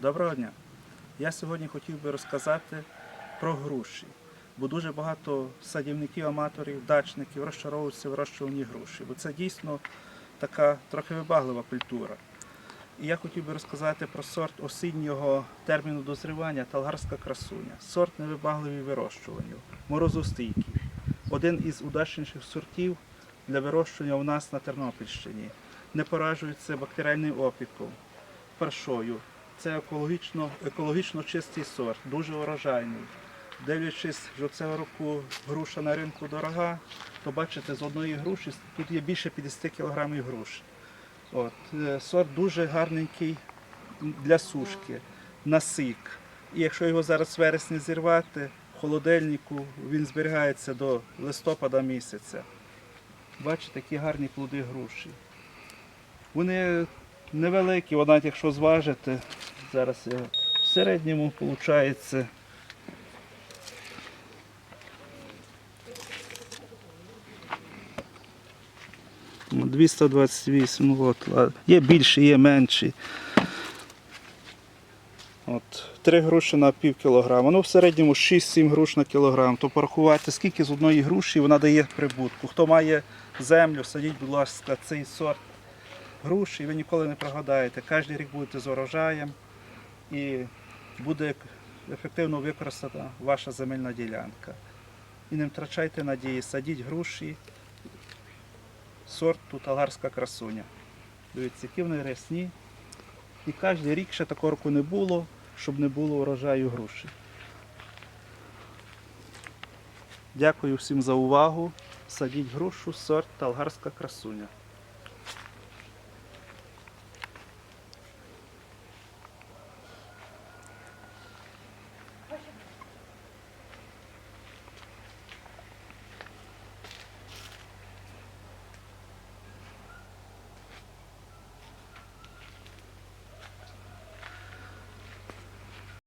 Доброго дня. Я сьогодні хотів би розказати про груші, бо дуже багато садівників, аматорів, дачників розчаровуються в вирощуванні груші, бо це дійсно така трохи вибаглива культура. І я хотів би розказати про сорт осіннього терміну дозрівання талгарська красуня. Сорт невибагливий вирощуванню, морозостійкий. Один із удачніших сортів для вирощування у нас на Тернопільщині. Не поражується бактеріальним опіком, паршою. Це екологічно, екологічно чистий сорт, дуже урожайний. Дивлячись, що цього року груша на ринку дорога, то бачите, з одної груші тут є більше 50 кг груші. От, е, сорт дуже гарненький для сушки, на сик. І якщо його зараз в вересні зірвати, в холодильнику він зберігається до листопада місяця. Бачите, які гарні плоди груші. Вони невеликі, навіть якщо зважити, зараз я в середньому виходить. Ну, 228, ну от, є більші, є менші. От, 3 груші на пів кілограма. Ну, в середньому 6-7 груш на кілограм. То порахувати, скільки з одної груші вона дає прибутку. Хто має землю, садіть, будь ласка, цей сорт груші, і ви ніколи не прогадаєте. Кожен рік будете з урожаєм і буде ефективно використана ваша земельна ділянка. І не втрачайте надії, садіть груші сорту талгарська красуня. Дивіться, які вони рясні. І кожен рік ще такого року не було, щоб не було урожаю груші. Дякую всім за увагу. Садіть грушу, сорт талгарська красуня.